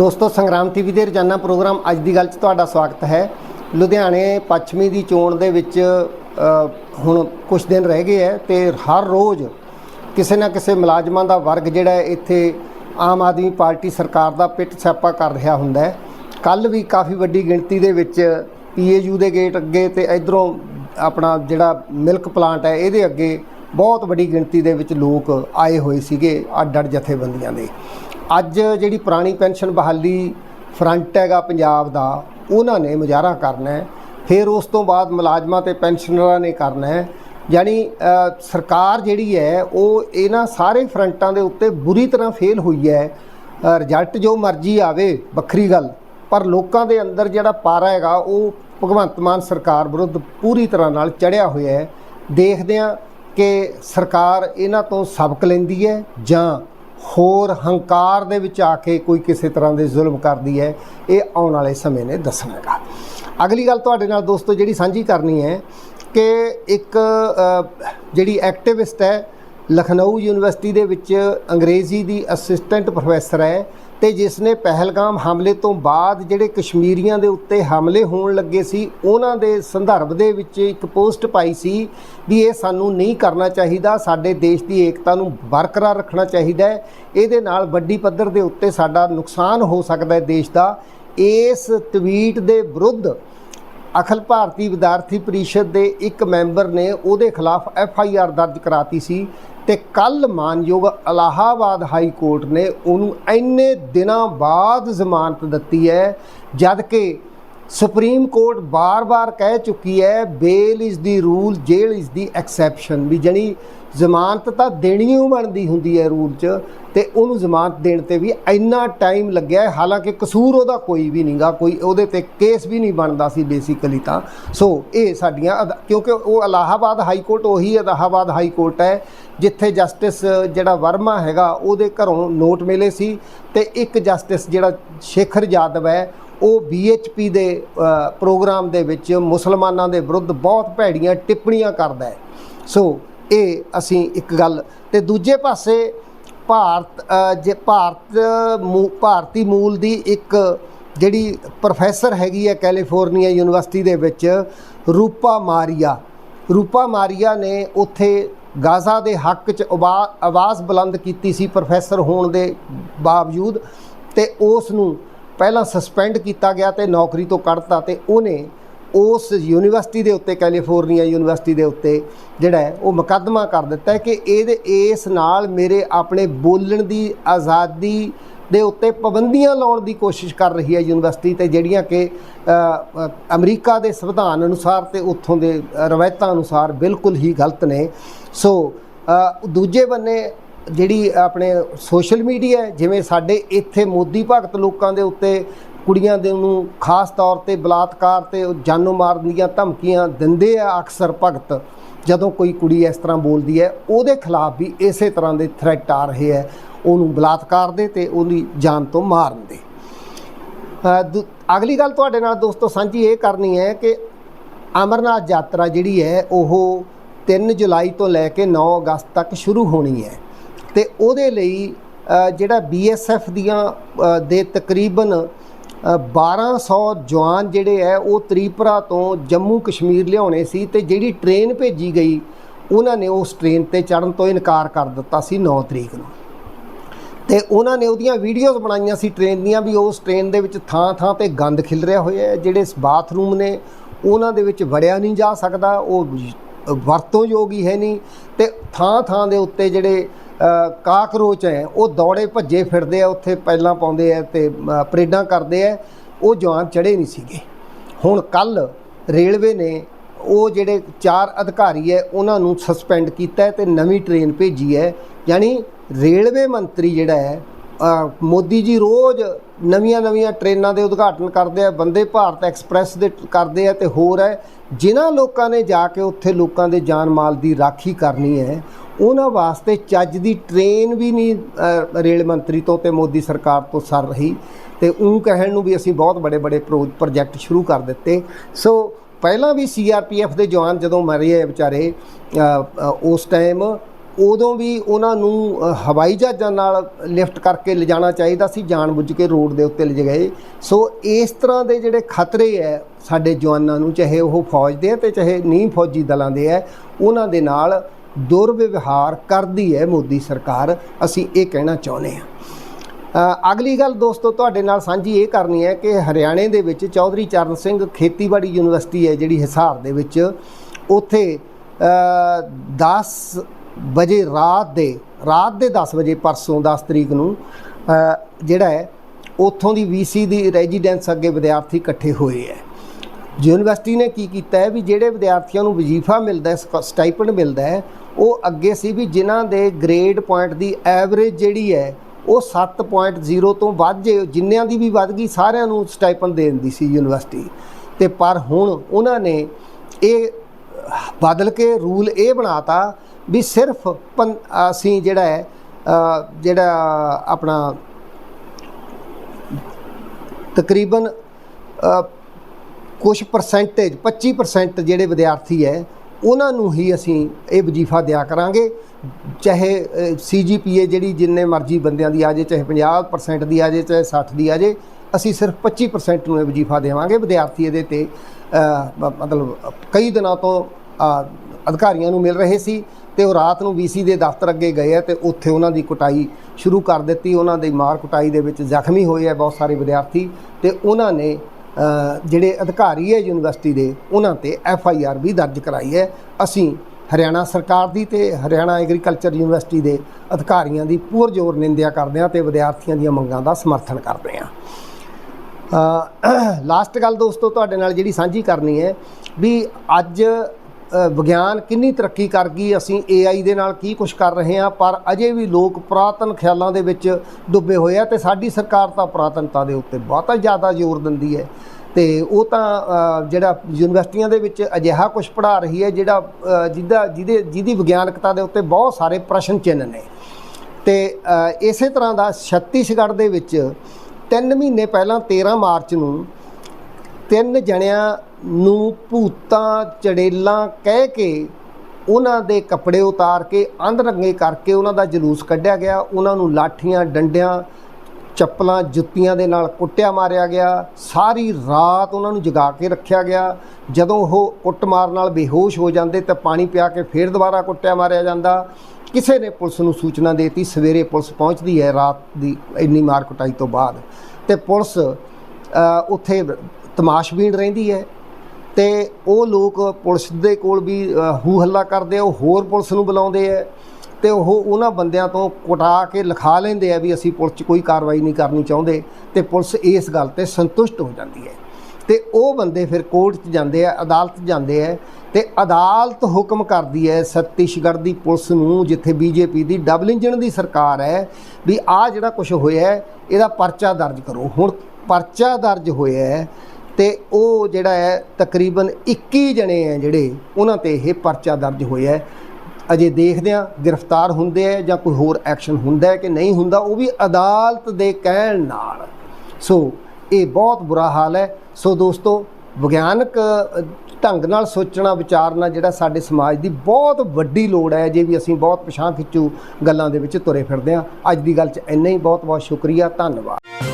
ਦੋਸਤੋ, ਸੰਗਰਾਮ ਟੀਵੀ ਦੇ ਰੋਜ਼ਾਨਾ ਪ੍ਰੋਗਰਾਮ ਅੱਜ ਦੀ ਗੱਲ 'ਚ ਤੁਹਾਡਾ ਸਵਾਗਤ ਹੈ। ਲੁਧਿਆਣੇ ਪੱਛਮੀ ਦੀ ਚੋਣ ਦੇ ਵਿੱਚ ਹੁਣ ਕੁਝ ਦਿਨ ਰਹਿ ਗਏ ਹੈ ਤੇ ਹਰ ਰੋਜ਼ ਕਿਸੇ ਨਾ ਕਿਸੇ ਮੁਲਾਜ਼ਮਾਂ ਦਾ ਵਰਗ ਜਿਹੜਾ ਹੈ, ਇੱਥੇ ਆਮ ਆਦਮੀ ਪਾਰਟੀ ਸਰਕਾਰ ਦਾ ਪਿੱਟ ਛਾਪਾ ਕਰ ਰਿਹਾ ਹੁੰਦਾ ਹੈ। ਕੱਲ ਵੀ ਕਾਫੀ ਵੱਡੀ ਗਿਣਤੀ ਦੇ ਵਿੱਚ ਪੀਏਯੂ ਦੇ ਗੇਟ ਅੱਗੇ ਤੇ ਇਧਰੋਂ ਆਪਣਾ ਜਿਹੜਾ ਮਿਲਕ ਪਲਾਂਟ ਹੈ, ਇਹਦੇ ਅੱਗੇ ਬਹੁਤ ਵੱਡੀ ਗਿਣਤੀ ਦੇ ਵਿੱਚ ਲੋਕ ਆਏ ਹੋਏ ਸੀਗੇ ਅੱਡ ਅੱਡ ਜਥੇਬੰਦੀਆਂ ਦੇ। ਅੱਜ ਜਿਹੜੀ ਪੁਰਾਣੀ ਪੈਨਸ਼ਨ ਬਹਾਲੀ ਫਰੰਟ ਹੈਗਾ ਪੰਜਾਬ ਦਾ, ਉਹਨਾਂ ਨੇ ਮੁਜ਼ਾਹਰਾ ਕਰਨਾ ਹੈ। ਫਿਰ ਉਸ ਤੋਂ ਬਾਅਦ ਮੁਲਾਜ਼ਮਾਂ ਤੇ ਪੈਨਸ਼ਨਰਾਂ ਨੇ ਕਰਨਾ ਹੈ। ਯਾਨੀ ਸਰਕਾਰ ਜਿਹੜੀ ਹੈ, ਉਹ ਇਹਨਾਂ ਸਾਰੇ ਫਰੰਟਾਂ ਦੇ ਉੱਤੇ ਬੁਰੀ ਤਰ੍ਹਾਂ ਫੇਲ ਹੋਈ ਹੈ। ਰਿਜ਼ਲਟ ਜੋ ਮਰਜ਼ੀ ਆਵੇ, ਵੱਖਰੀ ਗੱਲ, ਪਰ ਲੋਕਾਂ ਦੇ ਅੰਦਰ ਜਿਹੜਾ ਪਾਰਾ ਹੈਗਾ, ਉਹ ਭਗਵੰਤ ਮਾਨ ਸਰਕਾਰ ਵਿਰੁੱਧ ਪੂਰੀ ਤਰ੍ਹਾਂ ਨਾਲ ਚੜਿਆ ਹੋਇਆ ਹੈ। ਦੇਖਦੇ ਹਾਂ ਕਿ ਸਰਕਾਰ ਇਹਨਾਂ ਤੋਂ ਸਬਕ ਲੈਂਦੀ ਹੈ ਜਾਂ ਹੋਰ ਹੰਕਾਰ ਦੇ ਵਿੱਚ ਆ ਕੇ ਕੋਈ ਕਿਸੇ ਤਰ੍ਹਾਂ ਦੇ ਜ਼ੁਲਮ ਕਰਦੀ ਹੈ, ਇਹ ਆਉਣ ਵਾਲੇ ਸਮੇਂ ਨੇ ਦੱਸਣਾਗਾ। ਅਗਲੀ ਗੱਲ ਤੁਹਾਡੇ ਨਾਲ ਦੋਸਤੋ ਜਿਹੜੀ ਸਾਂਝੀ ਕਰਨੀ ਹੈ ਕਿ ਇੱਕ ਜਿਹੜੀ ਐਕਟਿਵਿਸਟ ਹੈ, ਲਖਨਊ ਯੂਨੀਵਰਸਿਟੀ ਦੇ ਵਿੱਚ ਅੰਗਰੇਜ਼ੀ ਦੀ ਅਸਿਸਟੈਂਟ ਪ੍ਰੋਫੈਸਰ ਹੈ ਤੇ ਜਿਸ ਨੇ ਪਹਿਲਗਾਮ ਹਮਲੇ ਤੋਂ ਬਾਅਦ ਜਿਹੜੇ ਕਸ਼ਮੀਰੀਆਂ ਦੇ ਉੱਤੇ ਹਮਲੇ ਹੋਣ ਲੱਗੇ ਸੀ, ਉਹਨਾਂ ਦੇ ਸੰਦਰਭ ਦੇ ਵਿੱਚ ਇੱਕ ਪੋਸਟ ਪਾਈ ਸੀ ਵੀ ਇਹ ਸਾਨੂੰ ਨਹੀਂ ਕਰਨਾ ਚਾਹੀਦਾ, ਸਾਡੇ ਦੇਸ਼ ਦੀ ਏਕਤਾ ਨੂੰ ਬਰਕਰਾਰ ਰੱਖਣਾ ਚਾਹੀਦਾ ਹੈ। ਇਹਦੇ ਨਾਲ ਵੱਡੀ ਪੱਧਰ ਦੇ ਉੱਤੇ ਸਾਡਾ ਨੁਕਸਾਨ ਹੋ ਸਕਦਾ ਹੈ ਦੇਸ਼ ਦਾ। ਇਸ ਟਵੀਟ ਦੇ ਵਿਰੁੱਧ ਅਖਿਲ ਭਾਰਤੀ ਵਿਦਿਆਰਥੀ ਪਰਿਸ਼ਦ ਦੇ ਇੱਕ ਮੈਂਬਰ ਨੇ ਉਹਦੇ ਖਿਲਾਫ ਐਫ ਆਈ ਆਰ ਦਰਜ ਕਰਾਤੀ ਸੀ ਤੇ ਕੱਲ ਮਾਨਯੋਗ ਇਲਾਹਾਬਾਦ ਹਾਈ ਕੋਰਟ ਨੇ ਉਹਨੂੰ ਇੰਨੇ ਦਿਨਾਂ ਬਾਅਦ ਜ਼ਮਾਨਤ ਦਿੱਤੀ ਹੈ ਜਦ ਕਿ ਸੁਪਰੀਮ ਕੋਰਟ ਬਾਰ-ਬਾਰ ਕਹਿ ਚੁੱਕੀ ਹੈ bail is the rule jail is the exception ਵੀ ਜਣੀ ਜ਼ਮਾਨਤ ਤਾਂ ਦੇਣੀ ਹੀ ਬਣਦੀ ਹੁੰਦੀ ਹੈ ਰੂਲ 'ਚ, ਤੇ ਉਹਨੂੰ ਜ਼ਮਾਨਤ ਦੇਣ ਤੇ ਵੀ ਇੰਨਾ ਟਾਈਮ ਲੱਗਿਆ ਹਾਲਾਂਕਿ ਕਸੂਰ ਉਹਦਾ ਕੋਈ ਵੀ ਨਹੀਂਗਾ ਕੋਈ ਉਹਦੇ ਤੇ ਕੇਸ ਵੀ ਨਹੀਂ ਬਣਦਾ ਸੀ ਬੇਸਿਕਲੀ ਤਾਂ। ਸੋ ਇਹ ਸਾਡੀਆਂ ਅਦਾ- ਕਿਉਂਕਿ ਉਹ ਇਲਾਹਾਬਾਦ ਹਾਈ ਕੋਰਟ ਉਹੀ ਅਲਾਹਾਬਾਦ ਹਾਈ ਕੋਰਟ ਹੈ, ਜਿੱਥੇ ਜਸਟਿਸ ਜਿਹੜਾ ਵਰਮਾ ਹੈਗਾ, ਉਹਦੇ ਘਰੋਂ ਨੋਟ ਮਿਲੇ ਸੀ। ਤੇ ਇੱਕ ਜਸਟਿਸ ਜਿਹੜਾ ਸ਼ੇਖਰ ਯਾਦਵ ਹੈ ਉਹ BHP ਦੇ ਪ੍ਰੋਗਰਾਮ ਦੇ ਵਿੱਚ ਮੁਸਲਮਾਨਾਂ ਦੇ ਵਿਰੁੱਧ ਬਹੁਤ ਭੈੜੀਆਂ ਟਿੱਪਣੀਆਂ ਕਰਦਾ ਹੈ। ਸੋ, ਇਹ ਅਸੀਂ ਇੱਕ ਗੱਲ, ਤੇ ਦੂਜੇ ਪਾਸੇ ਭਾਰਤ ਜੇ ਭਾਰਤ ਮੂ- ਭਾਰਤੀ ਮੂਲ ਦੀ ਇੱਕ ਜਿਹੜੀ ਪ੍ਰੋਫੈਸਰ ਹੈਗੀ ਹੈ ਕੈਲੀਫੋਰਨੀਆ ਯੂਨੀਵਰਸਿਟੀ ਦੇ ਵਿੱਚ, ਰੂਪਾ ਮਾਰੀਆ। ਰੂਪਾ ਮਾਰੀਆ ਨੇ ਉੱਥੇ ਗਾਜ਼ਾ ਦੇ ਹੱਕ 'ਚ ਆਵਾ- ਆਵਾਜ਼ ਬੁਲੰਦ ਕੀਤੀ ਸੀ ਪ੍ਰੋਫੈਸਰ ਹੋਣ ਦੇ ਬਾਵਜੂਦ, ਤੇ ਉਸ ਨੂੰ ਪਹਿਲਾਂ ਸਸਪੈਂਡ ਕੀਤਾ ਗਿਆ ਤੇ ਨੌਕਰੀ ਤੋਂ ਕੱਢਤਾ ਤੇ ਉਹਨੇ ਉਸ ਯੂਨੀਵਰਸਿਟੀ ਦੇ ਉੱਤੇ ਕੈਲੀਫੋਰਨੀਆ ਯੂਨੀਵਰਸਿਟੀ ਦੇ ਉੱਤੇ ਜਿਹੜਾ ਉਹ ਮੁਕੱਦਮਾ ਕਰ ਦਿੱਤਾ ਕਿ ਇਹਦੇ, ਇਸ ਨਾਲ ਮੇਰੇ ਆਪਣੇ ਬੋਲਣ ਦੀ ਆਜ਼ਾਦੀ ਦੇ ਉੱਤੇ ਪਾਬੰਦੀਆਂ ਲਾਉਣ ਦੀ ਕੋਸ਼ਿਸ਼ ਕਰ ਰਹੀ ਹੈ ਯੂਨੀਵਰਸਿਟੀ ਤੇ, ਜਿਹੜੀਆਂ ਕਿ ਅਮਰੀਕਾ ਦੇ ਸੰਵਿਧਾਨ ਅਨੁਸਾਰ ਤੇ ਉੱਥੋਂ ਦੇ ਰਵਾਇਤਾਂ ਅਨੁਸਾਰ ਬਿਲਕੁਲ ਹੀ ਗਲਤ ਨੇ। ਸੋ ਦੂਜੇ ਬੰਨੇ ਜਿਹੜੀ ਆਪਣੇ ਸੋਸ਼ਲ ਮੀਡੀਆ ਜਿਵੇਂ ਸਾਡੇ ਇੱਥੇ ਮੋਦੀ ਭਗਤ ਲੋਕਾਂ ਦੇ ਉੱਤੇ ਕੁੜੀਆਂ ਦੇ ਨੂੰ ਖਾਸ ਤੌਰ ਤੇ ਬਲਾਤਕਾਰ ਤੇ ਜਾਨੋਂ ਮਾਰਨ ਦੀਆਂ ਧਮਕੀਆਂ ਦਿੰਦੇ ਆ ਅਕਸਰ ਭਗਤ ਜਦੋਂ ਕੋਈ ਕੁੜੀ ਇਸ ਤਰ੍ਹਾਂ ਬੋਲਦੀ ਹੈ ਉਹਦੇ ਖਿਲਾਫ ਵੀ ਇਸੇ ਤਰ੍ਹਾਂ ਦੇ ਥ੍ਰੈਟ ਆ ਰਹੇ ਹੈ ਉਹਨੂੰ ਬਲਾਤਕਾਰ ਦੇ ਤੇ ਉਹਦੀ ਜਾਨ ਤੋਂ ਮਾਰਨ ਦੇ। ਅ, ਅਗਲੀ ਗੱਲ ਤੁਹਾਡੇ ਨਾਲ ਦੋਸਤੋ ਸਾਂਝੀ ਇਹ ਕਰਨੀ ਹੈ ਕਿ ਅਮਰਨਾਥ ਯਾਤਰਾ ਜਿਹੜੀ ਹੈ ਉਹ 3 ਜੁਲਾਈ ਤੋਂ ਲੈ ਕੇ 9 ਅਗਸਤ ਤੱਕ ਸ਼ੁਰੂ ਹੋਣੀ ਹੈ। ਤੇ ਉਹਦੇ ਲਈ ਅ, ਜਿਹੜਾ ਬੀਐਸਐਫ ਦੀਆਂ ਦੇ ਤਕਰੀਬਨ ਅ, 1200 ਜਵਾਨ ਜਿਹੜੇ ਹੈ ਉਹ ਤ੍ਰਿਪੁਰਾ ਤੋਂ ਜੰਮੂ ਕਸ਼ਮੀਰ ਲਿਆਉਣੇ ਸੀ ਤੇ ਜਿਹੜੀ ਟ੍ਰੇਨ ਭੇਜੀ ਗਈ ਉਹਨਾਂ ਨੇ ਉਸ ਟ੍ਰੇਨ ਤੇ ਚੜਨ ਤੋਂ ਇਨਕਾਰ ਕਰ ਦਿੱਤਾ ਸੀ 9 ਤਰੀਕ ਨੂੰ। ਤੇ ਉਹਨਾਂ ਨੇ ਉਹਦੀਆਂ ਵੀਡੀਓਜ਼ ਬਣਾਈਆਂ ਸੀ ਟ੍ਰੇਨ ਦੀਆਂ ਵੀ ਉਸ ਟ੍ਰੇਨ ਦੇ ਵਿੱਚ ਥਾਂ ਥਾਂ ਤੇ ਗੰਦ ਖਿਲ ਰਿਹਾ ਹੋਇਆ ਹੈ ਜਿਹੜੇ ਬਾਥਰੂਮ ਨੇ ਉਹਨਾਂ ਦੇ ਵਿੱਚ ਵੜਿਆ ਨਹੀਂ ਜਾ ਸਕਦਾ ਉਹ ਵਰਤੋਂ ਯੋਗ ਹੀ ਹੈ ਨਹੀਂ ਤੇ ਥਾਂ ਥਾਂ ਦੇ ਉੱਤੇ ਜਿਹੜੇ ਕਾਕਰੋਚ ਹੈ, ਉਹ ਦੌੜੇ ਭੱਜੇ ਫਿਰਦੇ ਆ, ਉੱਥੇ ਪਹਿਲਾਂ ਪਾਉਂਦੇ ਆ ਤੇ ਪਰੇਡਾਂ ਕਰਦੇ ਆ, ਉਹ ਜਵਾਨ ਚੜੇ ਨਹੀਂ ਸੀਗੇ। ਹੁਣ ਕੱਲ ਰੇਲਵੇ ਨੇ ਉਹ ਜਿਹੜੇ ਚਾਰ ਅਧਿਕਾਰੀ ਹੈ, ਉਹਨਾਂ ਨੂੰ ਸਸਪੈਂਡ ਕੀਤਾ ਹੈ ਤੇ ਨਵੀਂ ਟ੍ਰੇਨ ਭੇਜੀ ਹੈ। ਯਾਨੀ ਰੇਲਵੇ ਮੰਤਰੀ ਜਿਹੜਾ ਹੈ ਮੋਦੀ ਜੀ ਰੋਜ਼ ਨਵੀਆਂ-ਨਵੀਆਂ ਟ੍ਰੇਨਾਂ ਦੇ ਉਦਘਾਟਨ ਕਰਦੇ ਆ, ਬੰਦੇ ਭਾਰਤ ਐਕਸਪ੍ਰੈਸ ਦੇ ਕਰਦੇ ਆ ਤੇ ਹੋਰ ਹੈ। ਜਿਨ੍ਹਾਂ ਲੋਕਾਂ ਨੇ ਜਾ ਕੇ ਉੱਥੇ ਲੋਕਾਂ ਦੇ ਜਾਨ ਮਾਲ ਦੀ ਰਾਖੀ ਕਰਨੀ ਹੈ ਉਹਨਾਂ ਵਾਸਤੇ ਚੱਜ ਦੀ ਟ੍ਰੇਨ ਵੀ ਨਹੀਂ ਰੇਲ ਮੰਤਰੀ ਤੋਂ ਤੇ ਮੋਦੀ ਸਰਕਾਰ ਤੋਂ ਸਰ ਰਹੀ ਤੇ ਉਹ ਕਹਿਣ ਨੂੰ ਵੀ ਅਸੀਂ ਬਹੁਤ ਬੜੇ ਬੜੇ ਪ੍ਰੋਜੈਕਟ ਸ਼ੁਰੂ ਕਰ ਦਿੱਤੇ। ਸੋ ਪਹਿਲਾਂ ਵੀ ਸੀਆਰਪੀਐਫ ਦੇ ਜਵਾਨ ਜਦੋਂ ਮਰੇ ਆ ਵਿਚਾਰੇ ਉਸ ਟਾਈਮ ਉਦੋਂ ਵੀ ਉਹਨਾਂ ਨੂੰ ਹਵਾਈ ਜਹਾਜ਼ਾਂ ਨਾਲ ਲਿਫਟ ਕਰਕੇ ਲਿਜਾਣਾ ਚਾਹੀਦਾ ਸੀ, ਜਾਣਬੁੱਝ ਕੇ ਰੋਡ ਦੇ ਉੱਤੇ ਲਿਜਾਏ ਸੋ ਇਸ ਤਰ੍ਹਾਂ ਦੇ ਜਿਹੜੇ ਖਤਰੇ ਹੈ ਸਾਡੇ ਜਵਾਨਾਂ ਨੂੰ, ਚਾਹੇ ਉਹ ਫੌਜ ਦੇ ਹੈ ਤੇ ਚਾਹੇ ਨਹੀਂ ਫੌਜੀ ਦਲਾਂ ਦੇ ਹੈ ਉਹਨਾਂ ਦੇ ਨਾਲ ਦੁਰਵਿਵਹਾਰ ਕਰਦੀ ਹੈ ਮੋਦੀ ਸਰਕਾਰ ਅਸੀਂ ਇਹ ਕਹਿਣਾ ਚਾਹੁੰਦੇ ਹਾਂ। ਅਗਲੀ ਗੱਲ ਦੋਸਤੋ ਤੁਹਾਡੇ ਨਾਲ ਸਾਂਝੀ ਇਹ ਕਰਨੀ ਹੈ ਕਿ ਹਰਿਆਣੇ ਦੇ ਵਿੱਚ ਚੌਧਰੀ ਚਰਨ ਸਿੰਘ ਖੇਤੀਬਾੜੀ ਯੂਨੀਵਰਸਿਟੀ ਹੈ ਜਿਹੜੀ ਹਿਸਾਰ ਦੇ ਵਿੱਚ। ਉੱਥੇ ਅ, 10 ਵਜੇ ਰਾਤ ਦੇ ਰਾਤ ਦੇ 10 ਵਜੇ ਪਰਸੋਂ 10 ਤਰੀਕ ਨੂੰ ਜਿਹੜਾ ਹੈ ਉੱਥੋਂ ਦੀ ਵੀਸੀ ਦੀ ਰੈਜ਼ੀਡੈਂਸ ਅੱਗੇ ਵਿਦਿਆਰਥੀ ਇਕੱਠੇ ਹੋਏ ਹੈ। ਯੂਨੀਵਰਸਿਟੀ ਨੇ ਕੀ ਕੀਤਾ ਹੈ ਵੀ ਜਿਹੜੇ ਵਿਦਿਆਰਥੀਆਂ ਨੂੰ ਵਜ਼ੀਫਾ ਮਿਲਦਾ ਹੈ ਸਟਾਈਪੈਂਡ ਮਿਲਦਾ ਹੈ ਉਹ ਅੱਗੇ ਸੀ ਵੀ ਜਿਨ੍ਹਾਂ ਦੇ ਗ੍ਰੇਡ ਪੁਆਇੰਟ ਦੀ ਐਵਰੇਜ ਜਿਹੜੀ ਹੈ ਉਹ 7.0 ਤੋਂ ਵੱਧ ਜੇ ਜਿੰਨਿਆਂ ਦੀ ਵੀ ਵੱਧ ਗਈ ਸਾਰਿਆਂ ਨੂੰ ਸਟਾਈਪਨ ਦੇ ਦਿੰਦੀ ਸੀ ਯੂਨੀਵਰਸਿਟੀ। ਤੇ ਪਰ ਹੁਣ ਉਹਨਾਂ ਨੇ ਇਹ ਬਦਲ ਕੇ ਰੂਲ ਇਹ ਬਣਾਤਾ ਵੀ ਸਿਰਫ ਪੰ- ਅਸੀਂ ਜਿਹੜਾ ਹੈ ਜਿਹੜਾ ਆਪਣਾ ਤਕਰੀਬਨ ਅ, ਕੁਝ ਪਰਸੈਂਟੇਜ 25% ਜਿਹੜੇ ਵਿਦਿਆਰਥੀ ਹੈ ਉਹਨਾਂ ਨੂੰ ਹੀ ਅਸੀਂ ਇਹ ਵਜ਼ੀਫਾ ਦਿਆ ਕਰਾਂਗੇ। ਚਾਹੇ ਸੀਜੀਪੀਏ ਜਿਹੜੀ ਜਿੰਨੇ ਮਰਜ਼ੀ ਬੰਦਿਆਂ ਦੀ ਆ ਜੇ ਚਾਹੇ 50% ਦੀ ਆ ਜੇ ਚਾਹੇ 60 ਦੀ ਆ ਜੇ ਅਸੀਂ ਸਿਰਫ 25% ਨੂੰ ਇਹ ਵਜ਼ੀਫਾ ਦੇਵਾਂਗੇ ਵਿਦਿਆਰਥੀ ਇਹਦੇ ਤੇ। ਮਤਲਬ ਕਈ ਦਿਨਾਂ ਤੋਂ ਅਧਿਕਾਰੀਆਂ ਨੂੰ ਮਿਲ ਰਹੇ ਸੀ ਤੇ ਉਹ ਰਾਤ ਨੂੰ ਵੀਸੀ ਦੇ ਦਫ਼ਤਰ ਅੱਗੇ ਗਏ ਆ ਤੇ ਉੱਥੇ ਉਹਨਾਂ ਦੀ ਕੁਟਾਈ ਸ਼ੁਰੂ ਕਰ ਦਿੱਤੀ। ਉਹਨਾਂ ਦੀ ਮਾਰ ਕੁਟਾਈ ਦੇ ਵਿੱਚ ਜ਼ਖਮੀ ਹੋਏ ਆ ਬਹੁਤ ਸਾਰੇ ਵਿਦਿਆਰਥੀ ਤੇ ਉਹਨਾਂ ਨੇ ਜਿਹੜੇ ਅਧਿਕਾਰੀ ਹੈ ਯੂਨੀਵਰਸਿਟੀ ਦੇ, ਉਹਨਾਂ ਤੇ ਐਫ ਆਈ ਆਰ ਵੀ ਦਰਜ ਕਰਾਈ ਹੈ। ਅਸੀਂ ਹਰਿਆਣਾ ਸਰਕਾਰ ਦੀ ਤੇ ਹਰਿਆਣਾ ਐਗਰੀਕਲਚਰ ਯੂਨੀਵਰਸਿਟੀ ਦੇ ਅਧਿਕਾਰੀਆਂ ਦੀ ਪੂਰ ਜ਼ੋਰ ਨਿੰਦਿਆ ਕਰਦੇ ਹਾਂ ਤੇ ਵਿਦਿਆਰਥੀਆਂ ਦੀਆਂ ਮੰਗਾਂ ਦਾ ਸਮਰਥਨ ਕਰਦੇ ਹਾਂ। ਲਾਸਟ ਗੱਲ ਦੋਸਤੋ, ਤੁਹਾਡੇ ਨਾਲ ਜਿਹੜੀ ਸਾਂਝੀ ਕਰਨੀ ਹੈ ਵੀ ਅੱਜ ਵਿਗਿਆਨ ਕਿੰਨੀ ਤਰੱਕੀ ਕਰ ਗਈ, ਅਸੀਂ AI ਦੇ ਨਾਲ ਕੀ ਕੁਝ ਕਰ ਰਹੇ ਹਾਂ, ਪਰ ਅਜੇ ਵੀ ਲੋਕ ਪੁਰਾਤਨ ਖਿਆਲਾਂ ਦੇ ਵਿੱਚ ਡੁੱਬੇ ਹੋਏ ਆ ਤੇ ਸਾਡੀ ਸਰਕਾਰ ਤਾਂ ਪੁਰਾਤਨਤਾ ਦੇ ਉੱਤੇ ਬਹੁਤਾ ਜ਼ਿਆਦਾ ਜ਼ੋਰ ਦਿੰਦੀ ਹੈ। ਤੇ ਉਹ ਤਾਂ ਜਿਹੜਾ ਯੂਨੀਵਰਸਿਟੀਆਂ ਦੇ ਵਿੱਚ ਅਜਿਹਾ ਕੁਝ ਪੜ੍ਹਾ ਰਹੀ ਹੈ, ਜਿਹੜਾ ਜਿਹਦਾ, ਜਿਹਦੇ, ਜਿਹਦੀ ਵਿਗਿਆਨਕਤਾ ਦੇ ਉੱਤੇ ਬਹੁਤ ਸਾਰੇ ਪ੍ਰਸ਼ਨ ਚਿੰਨ੍ਹ ਨੇ। ਤੇ ਇਸੇ ਤਰ੍ਹਾਂ ਦਾ ਛੱਤੀਸਗੜ੍ਹ ਦੇ ਵਿੱਚ 3 ਮਹੀਨੇ ਪਹਿਲਾਂ 13 ਮਾਰਚ ਨੂੰ ਤਿੰਨ ਜਣਿਆਂ ਨੂੰ ਭੂਤਾਂ, ਚੜੇਲਾਂ ਕਹਿ ਕੇ ਉਹਨਾਂ ਦੇ ਕੱਪੜੇ ਉਤਾਰ ਕੇ, ਅੰਧ ਰੰਗੇ ਕਰਕੇ ਉਹਨਾਂ ਦਾ ਜਲੂਸ ਕੱਢਿਆ ਗਿਆ। ਉਹਨਾਂ ਨੂੰ ਲਾਠੀਆਂ, ਡੰਡਿਆਂ, ਚੱਪਲਾਂ, ਜੁੱਤੀਆਂ ਦੇ ਨਾਲ ਕੁੱਟਿਆ ਮਾਰਿਆ ਗਿਆ। ਸਾਰੀ ਰਾਤ ਉਹਨਾਂ ਨੂੰ ਜਗਾ ਕੇ ਰੱਖਿਆ ਗਿਆ। ਜਦੋਂ ਉਹ ਕੁੱਟ ਮਾਰ ਨਾਲ ਬੇਹੋਸ਼ ਹੋ ਜਾਂਦੇ ਤਾਂ ਪਾਣੀ ਪਿਆ ਕੇ ਫੇਰ ਦੁਬਾਰਾ ਕੁੱਟਿਆ ਮਾਰਿਆ ਜਾਂਦਾ। ਕਿਸੇ ਨੇ ਪੁਲਿਸ ਨੂੰ ਸੂਚਨਾ ਦੇਤੀ, ਸਵੇਰੇ ਪੁਲਿਸ ਪਹੁੰਚਦੀ ਹੈ, ਰਾਤ ਦੀ ਇੰਨੀ ਮਾਰ ਕੁਟਾਈ ਤੋਂ ਬਾਅਦ। ਤੇ ਪੁਲਿਸ ਉੱਥੇ ਤਮਾਸ਼ਬੀਨ ਰਹਿੰਦੀ ਹੈ ਤੇ ਉਹ ਲੋਕ ਪੁਲਿਸ ਦੇ ਕੋਲ ਵੀ ਅ, ਹੂ ਹੱਲਾ ਕਰਦੇ ਆ ਉਹ ਹੋਰ ਪੁਲਿਸ ਨੂੰ ਬੁਲਾਉਂਦੇ ਆ ਤੇ ਉਹ ਉਹਨਾਂ ਬੰਦਿਆਂ ਤੋਂ ਕੁਟਾ ਕੇ ਲਿਖਾ ਲੈਂਦੇ ਆ ਵੀ ਅਸੀਂ ਪੁਲਿਸ 'ਚ ਕੋਈ ਕਾਰਵਾਈ ਨਹੀਂ ਕਰਨੀ ਚਾਹੁੰਦੇ ਤੇ ਪੁਲਿਸ ਇਸ ਗੱਲ ਤੇ ਸੰਤੁਸ਼ਟ ਹੋ ਜਾਂਦੀ ਹੈ। ਤੇ ਉਹ ਬੰਦੇ ਫਿਰ ਕੋਰਟ 'ਚ ਜਾਂਦੇ ਆ ਅਦਾਲਤ 'ਚ ਜਾਂਦੇ ਆ ਤੇ ਅਦਾਲਤ ਹੁਕਮ ਕਰਦੀ ਹੈ ਛੱਤੀਸਗੜ੍ਹ ਦੀ ਪੁਲਿਸ ਨੂੰ ਜਿੱਥੇ ਬੀਜੇਪੀ ਦੀ ਡਬਲ ਇੰਜਨ ਦੀ ਸਰਕਾਰ ਹੈ ਵੀ ਆ ਜਿਹੜਾ ਕੁਝ ਹੋਇਆ ਇਹਦਾ ਪਰਚਾ ਦਰਜ ਕਰੋ। ਹੁਣ ਪਰਚਾ ਦਰਜ ਹੋਇਆ ਤੇ ਉਹ ਜਿਹੜਾ ਹੈ ਤਕਰੀਬਨ 21 ਜਣੇ ਹੈ ਜਿਹੜੇ ਉਹਨਾਂ ਤੇ ਇਹ ਪਰਚਾ ਦਰਜ ਹੋਇਆ ਹੈ। ਅਜੇ ਦੇਖਦੇ ਆ ਗ੍ਰਿਫਤਾਰ ਹੁੰਦੇ ਆ ਜਾਂ ਕੋਈ ਹੋਰ ਐਕਸ਼ਨ ਹੁੰਦਾ ਹੈ ਕਿ ਨਹੀਂ ਹੁੰਦਾ, ਉਹ ਵੀ ਅਦਾਲਤ ਦੇ ਕਹਿਣ ਨਾਲ। ਸੋ ਇਹ ਬਹੁਤ ਬੁਰਾ ਹਾਲ ਹੈ। ਸੋ ਦੋਸਤੋ, ਵਿਗਿਆਨਕ ਢੰਗ ਨਾਲ ਸੋਚਣਾ, ਵਿਚਾਰਨਾ ਜਿਹੜਾ ਸਾਡੇ ਸਮਾਜ ਦੀ ਬਹੁਤ ਵੱਡੀ ਲੋੜ ਹੈ, ਜੇ ਵੀ ਅਸੀਂ ਬਹੁਤ ਪਛਾਣ ਖਿੱਚੂ ਗੱਲਾਂ ਦੇ ਵਿੱਚ ਤੁਰੇ ਫਿਰਦੇ ਹਾਂ। ਅੱਜ ਦੀ ਗੱਲ 'ਚ ਇੰਨਾ ਹੀ। ਬਹੁਤ ਬਹੁਤ ਸ਼ੁਕਰੀਆ। ਧੰਨਵਾਦ।